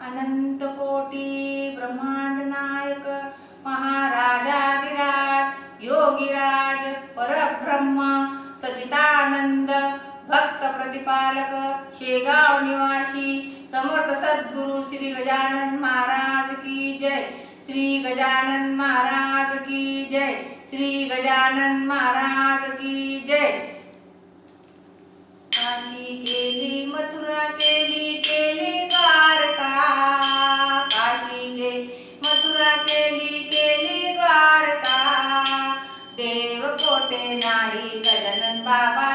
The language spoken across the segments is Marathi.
अनंत कोटी ब्रह्मांड नायक महाराजाधिराज योगिराज परब्रह्म सचितानंद भक्त प्रतिपालक शेगाव निवासी समर्थ सद्गुरु श्री गजानन महाराज की जय। श्री गजानन महाराज की जय। श्री गजानन महाराज की जय। काशी केली मथुरा के नाही गजानन बाबा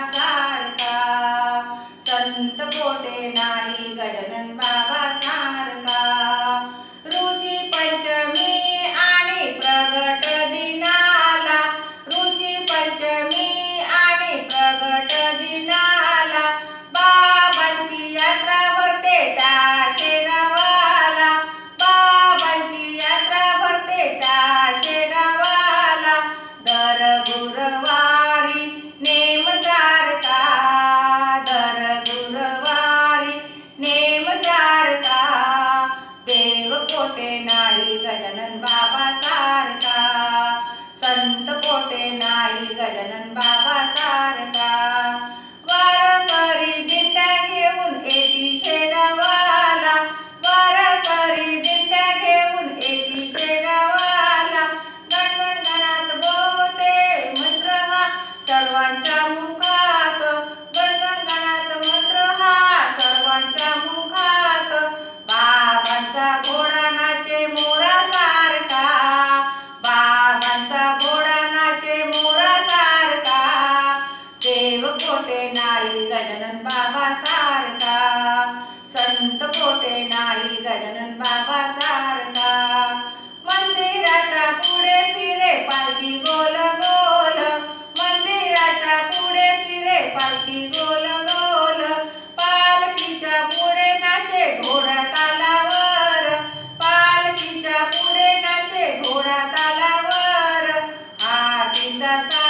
esas